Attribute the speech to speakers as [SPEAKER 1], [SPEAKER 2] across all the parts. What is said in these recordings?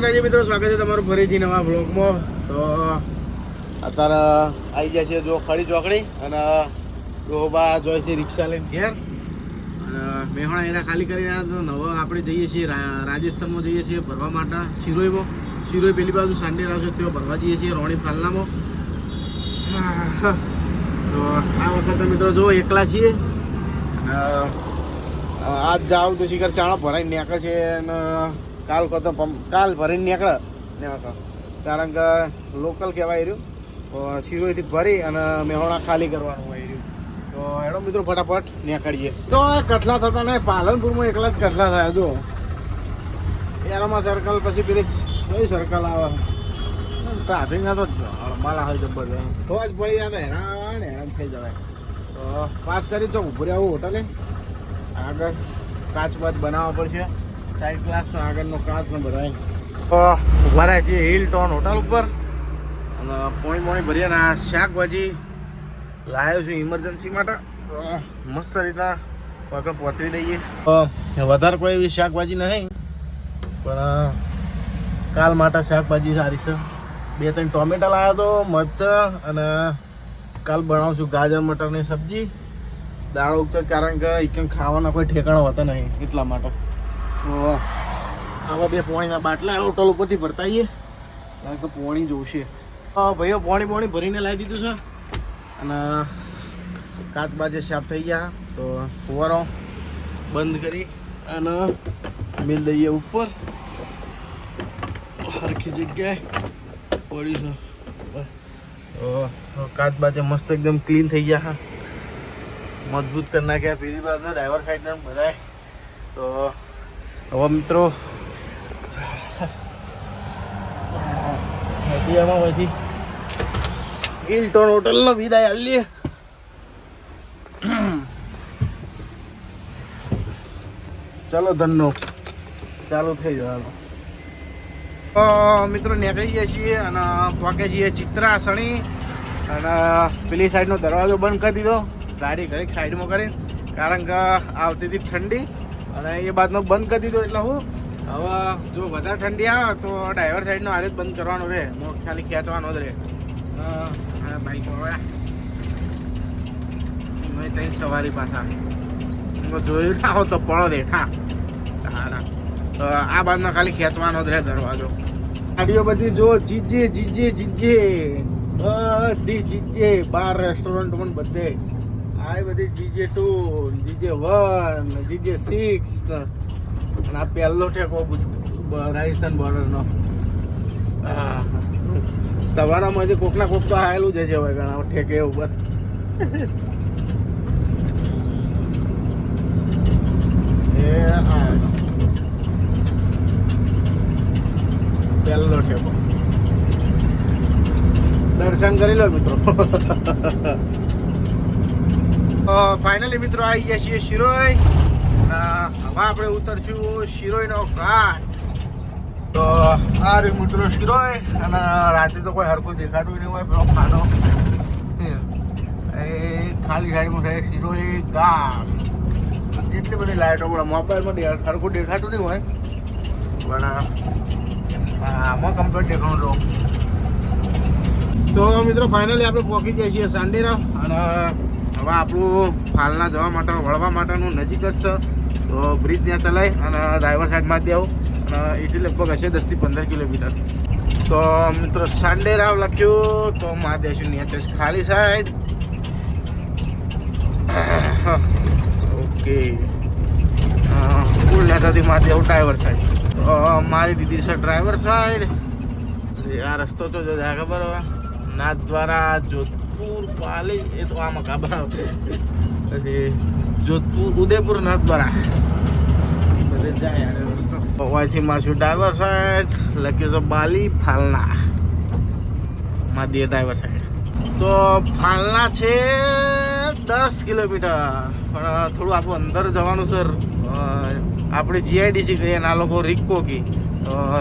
[SPEAKER 1] માતાજી મિત્રો, સ્વાગત છે તમારું ફરીથી નવા બ્લોગમાં તો, અત્યારે આવી જાય છે જો ખડી ચોકડી અને ડોબા જોઈ છે રિક્ષા લઈને ઘેર. અને મેહોણા એના ખાલી કરીને નવા આપણે જઈએ છીએ રાજસ્થાનમાં જઈએ છીએ ભરવા માટે, શિરોઈમાં. શિરોઈ પેલી બાજુ સાંડેર આવશે તેઓ ભરવા જઈએ છીએ, રોણી ફાલનામાં. તો આ વખતે મિત્રો જો એકલા છીએ. આજ જાવ તો શિખર ચાણો ભરાઈને નીકળે છે અને કાલ કરતો કાલ ભરીને નીકળે. ને કારણ કે લોકલ કહેવાય રહ્યું. શિરોઈથી ભરી અને મેહોણા ખાલી કરવાનું હોય રહ્યું. તો એનો મિત્રો, ફટાફટ નીકળીએ. તો કટલા થતા ને પાલનપુરમાં એકલા જ કટલા થયા જો એનામાં સર્કલ પછી પેલી કઈ સર્કલ આવે? ટ્રાફિક ના તો માલા હોય જબરદસ્ત તો જ પડી જાય હેરાન હેરાન થઈ જવાય. તો પાસ કરી, તો ઉભરી આવું હોટલે. આગળ કાચ બાચ બનાવવા પડશે. સાઈડ ગ્લાસ આગળનો કાચ નંબર તો ઊભા રહ્યા છીએ હિલ ટોન હોટલ ઉપર. અને પોણી પોણી ભરીએ ને આ શાકભાજી લાવ્યો છું ઇમરજન્સી માટે. મસ્ત રીતના આગળ પહોંચી દઈએ. વધારે કોઈ એવી શાકભાજી નહીં. પણ કાલ માટે શાકભાજી સારી છે. બે ત્રણ ટોમેટા લાવ્યો તો મરચાં અને કાલ બનાવશું ગાજર મટરની સબ્જી. દાળ ઉગતો કારણ કે એક ખાવાના કોઈ ઠેકાણા હોતા નહીં એટલા માટે. તો આવા બે પોણીના બાટલા હોટલ ઉપરથી ભરતા આવીએ કારણ કે પોણી જોશે. ભાઈઓ, પોણી પોણી ભરીને લાવી દીધું છે. અને કાચ બાજે સાફ થઈ ગયા. તો ફુવારો બંધ કરી અને મિલ દઈએ ઉપર. સરખી જગ્યાએ પડી છે. કાચ બાજે મસ્ત એકદમ ક્લીન થઈ ગયા હા મજબૂત કરી નાખ્યા. બીજી બાજુ ડ્રાઈવર સાઈડ બધાય તો હવે મિત્રો. હદિયામાં પછી હિલટોન હોટલનો વિદાય આલીએ ચાલો ધનનો. ચાલુ થઈ જવાનો મિત્રો નીકળી જઈએ છીએ અને પહોંચે છીએ ચિત્રાસણી. અને પેલી સાઈડનો દરવાજો બંધ કરી દીધો. ગાડી ઘરેક સાઈડમાં કરી. કારણ કે આવતી હતી ઠંડી. અને એ બાદમાં બંધ કરી દીધો એટલે હું હવે જો વધારે ઠંડી આવે તો ડ્રાઈવર સાઈડનો હારે જ બંધ કરવાનો રહે. નો ખાલી ખેંચવાનો જ રહે. બાઈક મેં ત્યાં સવારી પાછા. જોયું ના હો તો પડો દેઠા તો આ બાદનો ખાલી ખેંચવાનો જ રહે દરવાજો. ગાડીઓ બધી જો જીજે જીજે જીજે. બધી જીજે. બાર રેસ્ટોરન્ટ પણ બધે. આ બધી GJ two GJ one GJ six, અને આ પહેલો ઠેકો રાજસ્થાન બોર્ડરનો. તમારામાંથી કોકના કોક તો આવેલું જ છે હવે ઘણા ઠેકે ઉપર. પહેલો ઠેકો. દર્શન કરી લો મિત્રો. ફાઇનલી મિત્રો આવી ગયા છીએ શિરોઈ. હવે આપણે ઉતરશું શિરોઈનો ઘાટ. તો આ રહ્યું મિત્રો શિરોઈ. અને રાતે તો કોઈ હરકું દેખાતું નહીં હોય, પેલો ખાનો. એ ખાલી સાઈડમાં થાય શિરોઈ ગામ. જેટલી બધી લાઈટો પણ મોબાઈલમાં હરકું દેખાતું નહીં હોય. પણ આમાં કમ્પ્લીટ દેખાણું તો મિત્રો ફાઇનલી આપણે પહોંચી જઈએ છીએ સાંડેરા. અને હવે આપણું ફાલના જવા માટે વળવા માટેનું નજીક જ છે. તો બ્રિજ ત્યાં ચલાય અને ડ્રાઈવર સાઈડમાંથી આવું. અને એથી લગભગ હશે દસથી પંદર કિલોમીટર. તો મિત્રો સાંડેરાવ લખ્યું, તો માં દેશું નીચે જ ખાલી સાઈડ ઓકે ફૂલ નેતાથી માં દેવું ડ્રાઈવર સાઈડ તો મારી દીદી છે ડ્રાઈવર સાઈડ આ રસ્તો તો જો જાય ખબર હવે નાથ દ્વારા જોધપુર પાલી, એ તો આમાં આવશે. પછી જોધપુર ઉદયપુર નાથબરા બધે જાય રસ્તો. અહીંથી મારું ડ્રાઈવર સાઈડ લખ્યું છે બાલી ફાલના. મારી ડ્રાઈવર સાઈડ તો ફાલના છે દસ કિલોમીટર. પણ થોડું આપણું અંદર જવાનું સર આપણે જીઆઈડીસી કહીએ અને આ લોકો રિક્કો કી.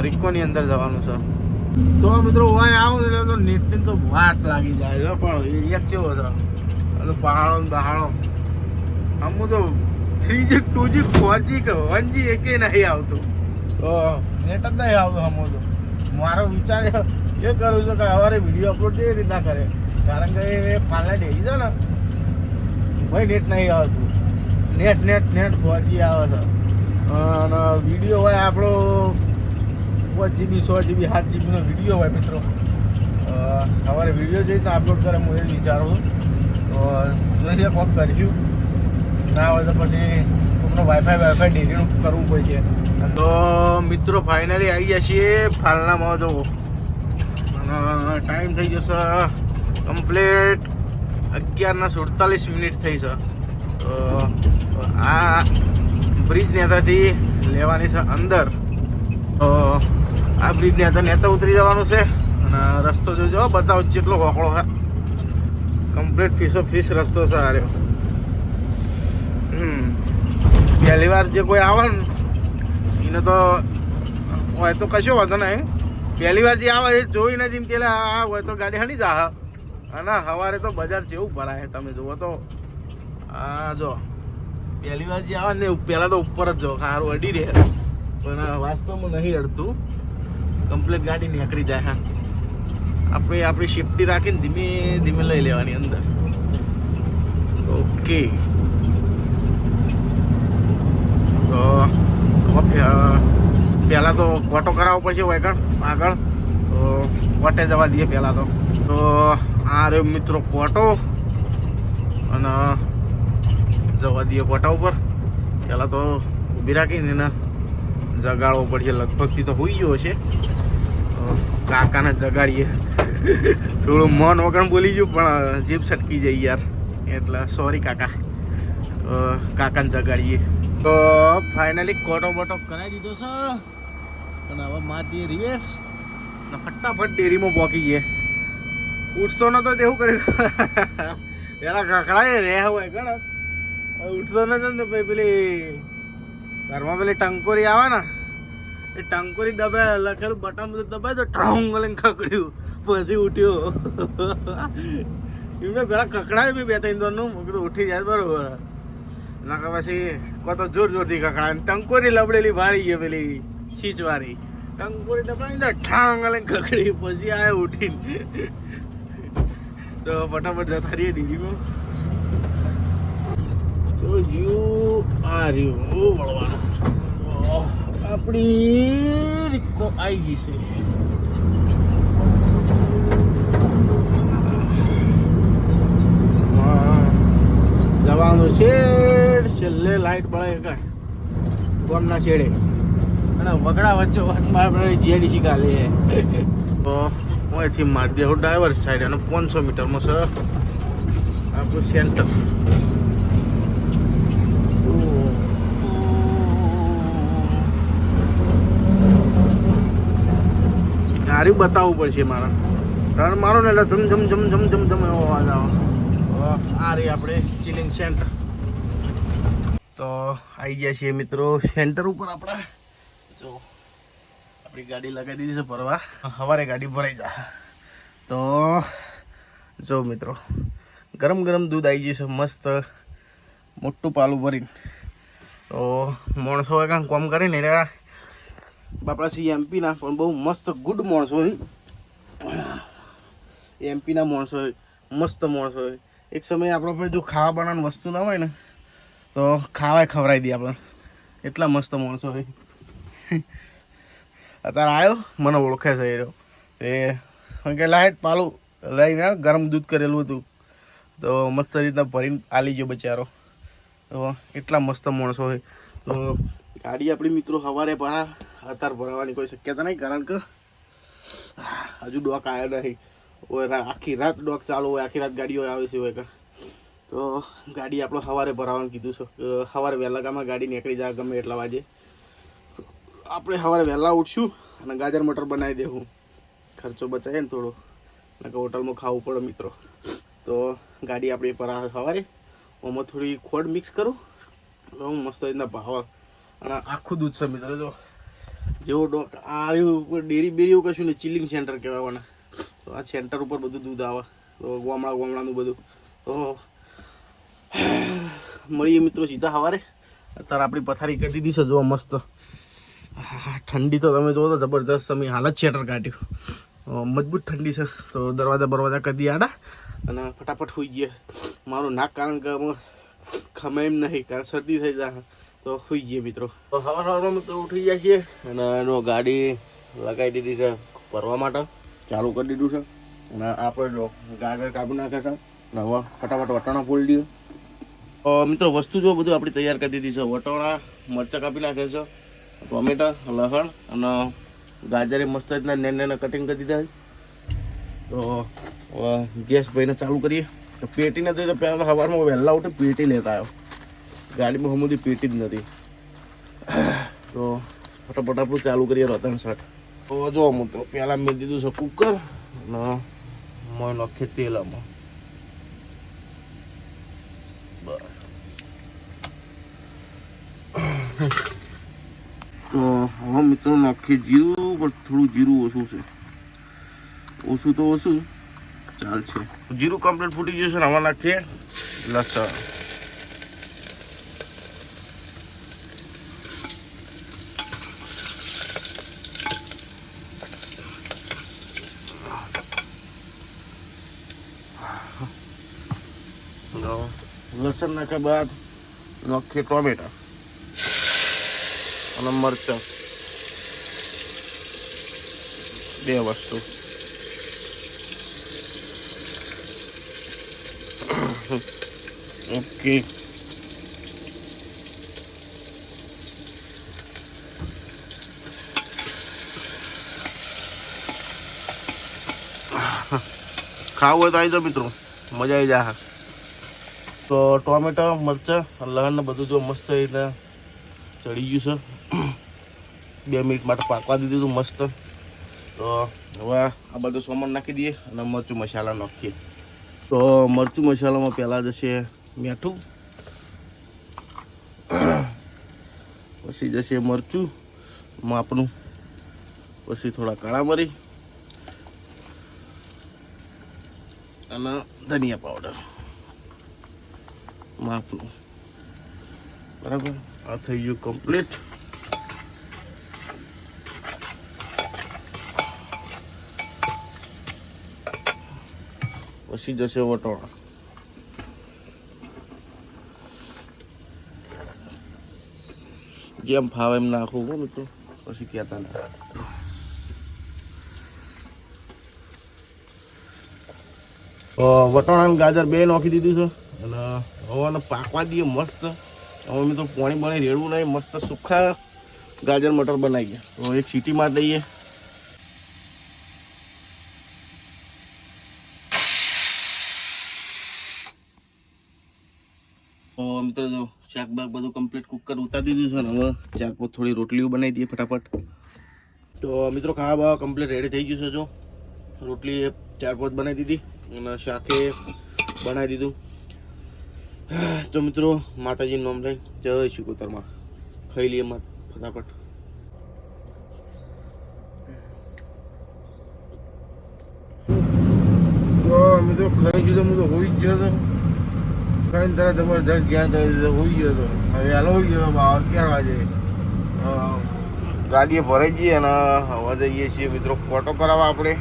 [SPEAKER 1] રિક્કોની અંદર જવાનું છે તો મિત્રો હોય આવો, એટલે તો નેટની તો વાટ લાગી જાય. છે પણ એરિયા કેવો છે? અને પહાડો ને બહાડો આમ તો three G two G four G કે વન જી એકે નહીં આવતું. તો નેટ જ નહીં આવતું આમ તો. મારો વિચાર એ કરું છું કે સવારે વીડિયો અપલોડ એ રીતના કરે? કારણ કે એ ફાલના ડેરી છે ને. ભાઈ નેટ નહીં આવતું. નેટ નેટ નેટ ફોરજી આવે છે. અને વીડિયો હોય આપણો પાંચ જીબી, સો જીબી, સાત જીબીનો વીડિયો હોય મિત્રો. અમારે વીડિયો જોઈ તો અપલોડ કરે, હું એ વિચારું તો જોઈએ કોક કરીશું. ના હોય તો પછી કોકનો વાઈફાઈ વાઈફાઈ ડેરીનું કરવું પડશે તો મિત્રો ફાઇનલી આવી ગયા છીએ ફાલનામાં, જો. અને ટાઈમ થઈ જશે કમ્પ્લીટ અગિયારના સુડતાલીસ મિનિટ થઈ છે. આ બ્રિજ નેતાથી લેવાની છે અંદર. આ બ્રિજ નેતા નેતા ઉતરી જવાનું છે. અને રસ્તો જોજો બતાવો જેટલો હોકળો છે. કમ્પ્લીટ ફીસો ફીસ રસ્તો છે આ રહ્યો. પહેલી વાર જે કોઈ આવે ને એને તો હોય તો કશો વાંધો નહીં. પહેલી વાર જે આવે એ જોઈ નથી કે આ હોય તો ગાડી હણી જા. અને સવારે તો બજાર જેવું ભરાય. તમે જુઓ તો, આ જો, પહેલી વાર જે આવે ને, પહેલાં તો ઉપર જ જો સારું અડી રહે. પણ વાસ્તવમાં નહીં અડતું. કમ્પ્લીટ ગાડી નીકળી જાય, હા. આપણે આપણી સેફટી રાખીને ધીમે ધીમે લઈ લેવાની અંદર. ઓકે તો પહેલાં તો ફોટો કરાવવો પડશે વૈકણ આગળ. તો કોટે જવા દઈએ પહેલાં તો. તો આ રહ્યો મિત્રો કોટો અને જવા દઈએ કોટા ઉપર. પહેલાં તો ઊભી રાખીને એને જગાડવો પડશે. લગભગથી તો હોઈ ગયો છે કાકાને જગાડીએ. થોડું મન વગર બોલી ગયું, પણ જીભ છટકી જાય યાર. એટલે સોરી કાકા. કાકાને જગાડીએ. તો ફાઇનલી કોટો બોટો કરાવી દીધો છે. અને હવે મારી રિવેસ ને ફટાફટ ડેરીમાં પોકી ગયે. ઉઠતો નતો તેવું કર્યું. પેલા કકડાય રે હોય ગણ ઉઠતો નતો ને પછી પેલી ઘરમાં પેલી ટંકોરી આવે ને એ ટંકોરી દબાય, લખેલું બટન બધું દબાય તો ટાઉંગ લઈને કકડ્યું પછી ઉઠ્યો. એમને પેલા કકડાય બી બે ત્રણ દોરનું મેં કીધું ઉઠી જાય બરોબર. નાકા પછી કો તો જોર જોરથી કકડાય ટંકોરી લબડેલી ભારી ગઈ પેલી છીચવારી ટંકોરી દબાઈ તો ઠાંગ લઈને કકડી પછી આય ઉઠીને. તો ફટાફટ જતા રહીએ ડીજીમાં તો જીવ આ રહ્યું. ઓ વળવાનું. આપણી રીકો આવી ગઈ છે. જવાનું શેડ છેલ્લે લાઈટ પડે કાંઈ. ગોમના શેડે. અને વગડા વચ્ચે વચમાં આપણે જીઆઈડીસી કાલે તો અહીંથી મારી દેવો ડ્રાઈવર સાઈડ અને પાંચસો મીટરમાં છે. આપણું સેન્ટર ગાડી બતાવવું પડશે મારે. રણ મારો ને એટલે જમ જમ જમ જમ જમ જમ એવો અવાજ આવે. આ રહી આપણે ચિલિંગ સેન્ટર તો આવી ગયા છીએ મિત્રો સેન્ટર ઉપર આપણા. જો, આપણી ગાડી લગાવી દીધી છે ભરવા. સવારે ગાડી ભરાઈ જા. તો જો મિત્રો, ગરમ ગરમ દૂધ આવી ગયું છે, મસ્ત મોટું પાલું ભરીને. તો માણસો કાંઈ કોમ કરીને રે બાપડા શ્રી એમપીના પણ બહુ મસ્ત ગુડ માણસ હોય. એમપીના માણસો હોય, મસ્ત માણસ હોય. એક સમયે આપણા પાસે જો ખાવા બનાવવાની વસ્તુ ના હોય ને, તો ખાવાય ખવડાવી દઈએ આપણે. એટલા મસ્ત માણસો હોય. અત્યારે આવ્યો મને ઓળખે છે રહ્યો. એ કે લાઈટ પાલું લઈને ગરમ દૂધ કરેલું હતું. તો મસ્ત રીતના ભરીને આલી ગયો બચારો. તો એટલા મસ્ત માણસો હોય. તો ગાડી આપણી મિત્રો સવારે ભરા અત્યારે ભરાવાની કોઈ શક્યતા નહીં, કારણ કે હજુ ડોક આવ્યો નહીં. ઓય આખી રાત ડોક ચાલુ હોય, આખી રાત ગાડીઓ આવે છે હોય કે. તો ગાડી આપણે સવારે ભરાવાનું કીધું છે. સવારે વહેલા ગામમાં ગાડી નીકળી જાય ગમે એટલા વાગે. આપણે સવારે વહેલા ઉઠશું અને ગાજર મટર બનાવી દેવું. ખર્ચો બચાવીએ ને થોડો. નકર હોટલમાં ખાવું પડે મિત્રો. તો ગાડી આપણી પરા સવારે. ઓમાં થોડી ખોડ મિક્સ કરું. હું મસ્ત રીતના ભાવ અને આખું દૂધ છે મિત્રો, જો. જેવો ડોક આ રહ્યું ઉપર ડેરી બેરી એવું કશું ને ચિલિંગ સેન્ટર કહેવાના તો આ સેન્ટર ઉપર બધું દૂધ આવે. તો ગોમડા ગોમડાનું બધું. તો મળીએ મિત્રો સીધા સવારે. અત્યારે આપણી પથારી કરી દીધી છે, જોવા મસ્ત. ઠંડી તો તમે જુઓ તો જબરજસ્ત અમે હાલત શેટર કાઢ્યું. મજબૂત ઠંડી છે. તો દરવાજા બરવાજા કરી દઈએ આડા. અને ફટાફટ હોઈ ગયા. મારું નાક કારણ કે ખમે એમ નહીં, કારણ શરદી થઈ જાય. તો સુઈ જઈએ મિત્રો. તો સવાર સવારમાં મિત્રો ઉઠી જાય છીએ અને એનો ગાડી લગાવી દીધી છે ફરવા માટે. ચાલુ કરી દીધું છે. અને આપણે જો ગાજર કાપી નાખે છે. અને હવે ફટાફટ વટાણા ફોલી દઈએ. તો મિત્રો, વસ્તુ જો બધું આપણી તૈયાર કરી દીધી છે. વટાણા, મરચાં કાપી નાખે છે. ટોમેટા, લસણ અને ગાજરે મસ્ત રીતના નેન નેના કટિંગ કરી દીધા તો ગેસ ભાઈને ચાલુ કરીએ. તો પેટીને તો પહેલાં સવારમાં વહેલા ઉઠે પેટી લેતા આવ્યો. ગાડીમાં હમુદી પીતી જ નથી. તો ફટાફટ આપણું ચાલુ કરીએ રતન શર્ટ તો જો મિત્રો, પહેલાં મેં દીધું છે કુકર અને મેં નાખીએ તેલ આમાં તો હવે મિત્રો નાખીએ જીરું, પણ થોડું જીરું ઓછું છે. ઓછું તો ઓછું ચાલશે જીરું કમ્પ્લીટ ફૂટી છે ને, આમાં નાખીએ. લસણ તો લસણ નાખ્યા બાદ નાખીએ ટોમેટા અને મરચાં. બે વસ્તુ. ઓકે. ખાવું હોય તો આવી જાઓ મિત્રો. મજા આવી જાય તો ટોમેટા, મરચાં, લસણ ને બધું જો મસ્ત રીતે ચડી ગયું છે. બે મિનિટ માટે પાકવા દીધું હતું મસ્ત. તો હવે આ બધું સોમણ નાખી દઈએ અને મરચું મસાલા નાખીએ. તો મરચું મસાલામાં પહેલાં જશે મીઠું. પછી જશે મરચું, માપનું. પછી થોડા કાળા મરી. અને ધનિયા પાવડર. માપનું. બરાબર? આ થઈ ગયું કમ્પ્લીટ પછી જશે વટોણા. જેમ ફાવે એમ નાખવું હો મિત્રો. પછી કહેતા ના. વટોણા ગાજર બે નાખી દીધું છે. અને હવાને પાકવા દઈએ મસ્ત. હવે મેં તો પાણી પાણી રેડવું નહીં, મસ્ત સુખા ગાજર મટર બનાવી ગયા. તો એક સીટી માર દઈએ મિત્રો જો શાક બધું કમ્પ્લીટ કુકર ઉતારી દીધું છે ને, હવે ચાર પાંચ થોડી રોટલીઓ બનાવી દઈએ ફટાફટ. તો મિત્રો ખાવા બાવા કમ્પ્લીટ રેડી થઈ ગયું છે જો. રોટલી ચાર પાંચ બનાવી દીધી અને શાકે બનાવી દીધું. તો મિત્રો, માતાજીનું નામ લઈ જય કોતરમાં. ખાઈ લઈએ મત, ફટાફટ. તો મિત્રો, ખાઈ ગયો હું તો હોઈ જ ગયો હતો ખાઈને તારા તમારે દસ થઈ દીધો હોઈ ગયો હતો વહેલો હોઈ ગયો હતો બા અગિયાર વાગે. ગાડીએ ભરાઈ જઈએ અને હવા જઈએ છીએ મિત્રો, ફોટો કરાવવા આપણે.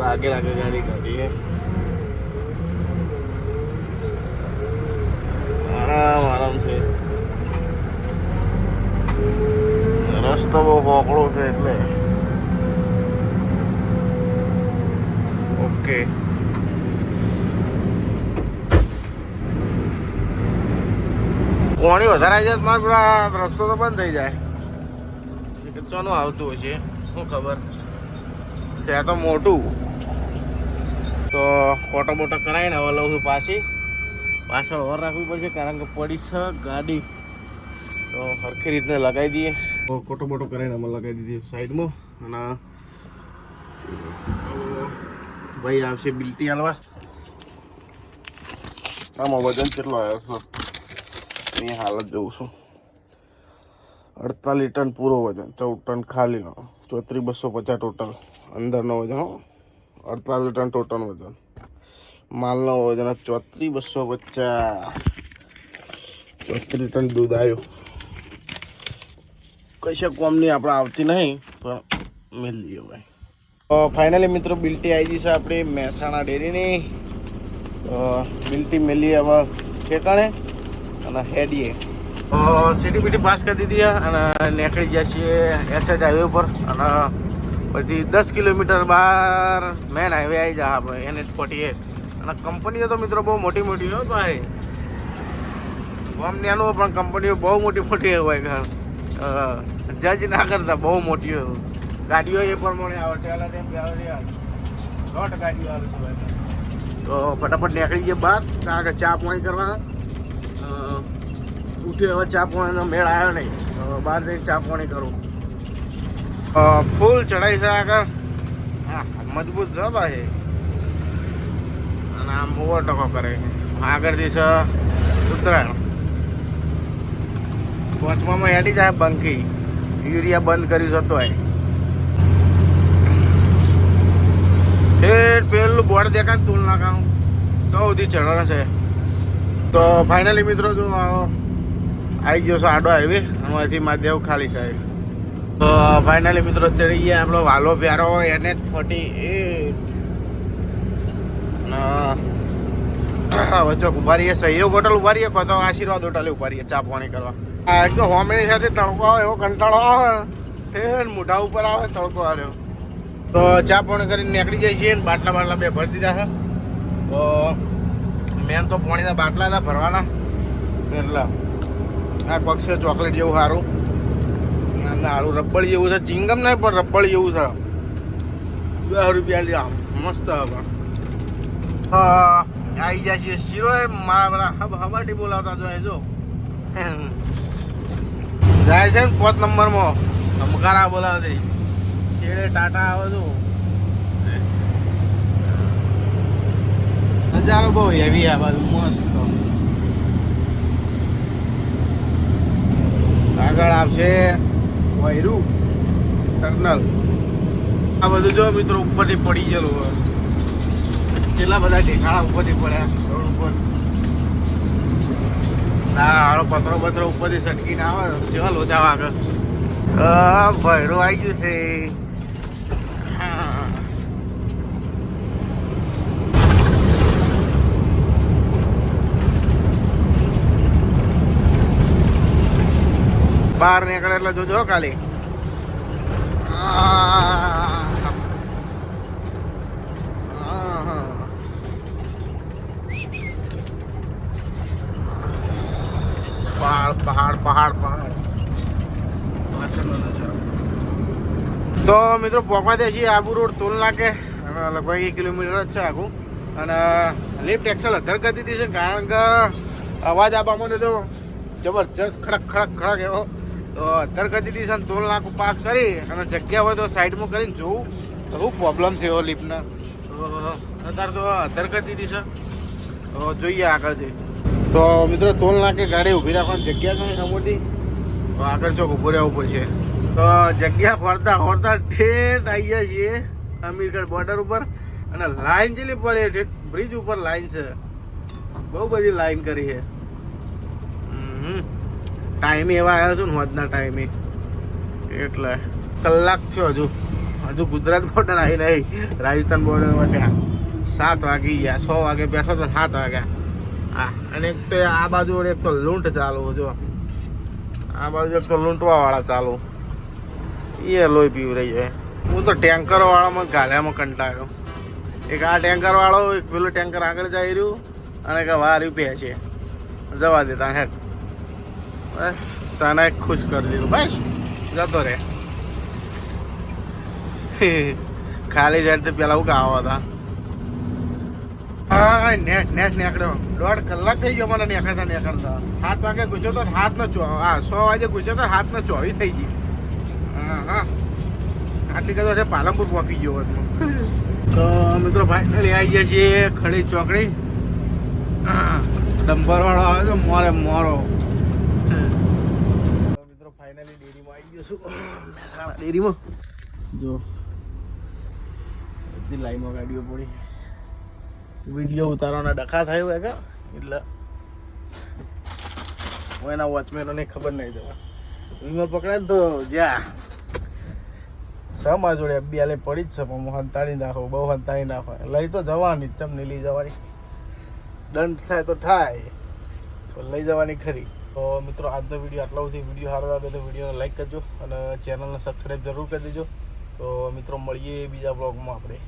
[SPEAKER 1] રાગે રાગે ગાડી કાઢીએ. આરામ આરામથી રસ્તો બહુ મોકળો છે એટલે. ઓકે. પાણી વધારે આવી જાય મારે પેલા રસ્તો તો બંધ થઈ જાય. ચોનું આવતું હોય છે શું ખબર? છે તો મોટું. તો ફોટો બોટો કરાવીને હવે લઉં છું પાછી. પાછળ ઓર રાખવી પડશે કારણ કે પડી છે ગાડી. તો સરખી રીતને લગાવી દઈએ. ખોટો કોટો બોટો કરાવીને અમે લગાવી દીધી સાઈડમાં. અને ભાઈ આવશે બિલ્ટી હાલવા. આમાં વજન કેટલો આવ્યો છે? એ હાલત જોઉં છું. અડતાલીસ ટન પૂરો વજન ચૌદ ટન ખાલીનો ચોત્રીસ બસો પચાસ ટોટલ અંદરનો વજન હો. અડતાલીસ ટન ટોટલ વજન. માલનો વજન ચોત્રીસ બસો પચાસ. ચોત્રીસ ટન દૂધ આવ્યું કશા કોમની આપણે આવતી નહીં, પણ મેલી લઈએ ભાઈ. ફાઇનલી મિત્રો બિલ્ટી આવી છે આપણી મહેસાણા ડેરીની બિલ્ટી મેલી હવે ઠેકાણે અને હેડીએ. સીટી બીટી પાસ કરી દીધી અને નીકળી ગયા છીએ એસએચ હાઈવે ઉપર. અને પછી દસ કિલોમીટર બહાર મેન હાઈવે આવી જાય આપણે એન જ ફોર્ટી એટ અને કંપનીઓ તો મિત્રો બહુ મોટી મોટી હોય ભાઈ. ગામ નાનું પણ કંપનીઓ બહુ મોટી મોટી હોય જજ ના કરતા બહુ મોટી હોય. ગાડીઓ એ પ્રમાણે આવે ટેલા ટેમ દોઢ ગાડીઓ આવે છે. તો ફટાફટ નીકળી ગયા બહાર, કારણ કે ચા પાણી કરવા. ઉઠ્યો હવે ચા પાણીનો મેળ આવ્યો નહીં. બહાર જઈને ચા પાણી કરું. ફૂલ ચડાઈ છે આગળ. હા, મજબૂત છે ભાઈ. અને આમ ઓવરટકો કરે. આગળથી છે, ઉત્તરાયણ. પહોંચવામાં હેડી જાય બંકી. યુરિયા બંધ કર્યું છે તોય. એ પેલું બોર્ડ દેખાય તુલ નાખાનું તો સુધી ચડવાનું છે. તો ફાઇનલી મિત્રો જો આવી. ગયો છો આડો હાઈવે એમાંથી માધ્યવ ખાલી સાહેબ તો ફાઇનલી મિત્રો ચડી ગયા આપણો વાલો પ્યારો. એને ફોર્ટી એટ વચ્ચે ઊભા રહીએ સહયોગ હોટલ ઊભા રહીએ તો આશીર્વાદ હોટલે ઊભા રહીએ ચા પાણી કરવા. આ તો હોમેની સાથે તડકો આવે, એવો કંટાળો આવે. ઠેર મોઢા ઉપર આવે, તડકો આવ્યો તો ચા પાણી કરીને નીકળી જાય છીએ બાટલા બાટલા બે ભરી દીધા છે. તો મેન તો પાણીના બાટલા હતા ભરવાના. એટલે આ પક્ષે ચોકલેટ જેવું સારું. સારું રબ્બડ જેવું છે. ચિંગમ નહીં, પણ રબ્બડ જેવું છે. બે રૂપિયા લીધા મસ્ત હવે. આવી જાય છે. શીરો મારા બધા હબ હબાટી બોલાવતા જોઈએ જો. જાય છે ને પાંચ નંબરમાં. ધમકારા બોલાવે છેડે ટાટા આવે છો. નજારો બહુ હેવી આ બાજુ, મસ્ત. આગળ આવશે વૈરુ ટર્નલ. આ બધું જો મિત્રો ઉપરથી પડી ગયેલું હોય. કેટલા બધા ઠેકાણા ઉપરથી પડ્યા રોડ ઉપર ના હારો પથરો પથરો ઉપરથી સટકીને આવે જેવા લોચા વાગે આ ભૈરું આવી ગયું છે. બહાર નીકળે એટલે જોજો ખાલી આ. આહા. પહાડ પહાડ પહાડ પહાડ પાછળનો નજારો. મિત્રો પહોંચવા દે છીએ આબુ રોડ ટોલ નાકે લગભગ એક કિલોમીટર જ છે આખું અને લિફ્ટ એક્સેલ અધર કરી દીધી છે કારણ કે અવાજ આવવામાં તો જબરજસ્ત ખડક ખડક ખડક એવો. તો અધર કરી દીધી છે ટોલ નાકું પાસ કરી. અને જગ્યા હોય તો સાઈડમાં કરીને જોઉં. તો શું પ્રોબ્લેમ થયો લિફ્ટના અત્યારે તો અધર કરી દીધી છે. તો જોઈએ આગળ જઈ તો મિત્રો ટોલ નાકે ગાડી ઊભી રાખવાની જગ્યા છે મોટી તો આગળ ચોક ઊભો રહેવું પડશે. તો જગ્યા ફરતા ફરતા ઠેઠ આવી ગયા છીએ અમીરગઢ બોર્ડર ઉપર. અને લાઈન જેટલી પડે બ્રિજ ઉપર લાઈન છે. બહુ બધી લાઈન કરી છે. ટાઈમે એવા આવ્યો છું ને, હોજના ટાઈમે એટલે કલાક થયો હજુ. હજુ ગુજરાત બોર્ડર આવી નહીં. રાજસ્થાન બોર્ડર ત્યાં સાત વાગી ગયા. છ વાગે બેઠો તો સાત વાગ્યા. હા, અને એક તો આ બાજુ એક તો લૂંટ ચાલુ જો. આ બાજુ એક તો લૂંટવાવાળા ચાલુ. એ લોહી પીવ રહી છે હું તો ટેન્કર વાળામાં ગાલ્યામાં કંટાળ્યો. એક આ ટેન્કર વાળો, એક પેલું ટેન્કર આગળ જઈ રહ્યું અને કે વાર પે છે. જવા દેતા હેડ બસ તને ખુશ કરી દીધું. બસ, જતો રે ખાલી જાય તો પેલા હું ગાવા હતા. હા નેટ નેટ નીકળ્યો. દોઢ કલાક થઈ ગયો મને નીકળતા નીકળતા. સાત વાગે ગુજ્યો તો હાથ નો ચો હા, સો વાગે ગુજ્યો તો હાથ નો ચોવી થઈ ગઈ હા હા. આટલી કદાચ છે પાલનપુર પહોંચી ગયો હતો. તો મિત્રો ફાઇનલી આવી ગયા છીએ ખડી ચોકડી. ડમ્બર વાળો આવે તો મોરે મોરો. મિત્રો ફાઇનલી ડેરીમાં આવી ગયો છું. મહેસાણા ડેરીમાં. જો બધી લાઈનમાં ગાડીઓ પડી. વીડિયો ઉતારવાના ડખા થયો હે એટલે હું એના વોચમેનોને ખબર નહીં દેવા. વિમલ પકડે તો જ્યાં. સમા જોડે બે પડી જ છે, પણ હંતાડી નાખો બહુ હંતાડી નાખો. લઈ તો જવાની જ ચમ નહીં લઈ જવાની. દંડ થાય તો થાય, પણ લઈ જવાની ખરી. તો મિત્રો, આજનો વીડિયો આટલા સુધી. વીડિયો સારો લાગે તો વિડીયોને લાઈક કરજો અને ચેનલને સબસ્ક્રાઈબ જરૂર કરી દેજો. તો મિત્રો, મળીએ બીજા બ્લોગમાં આપણે.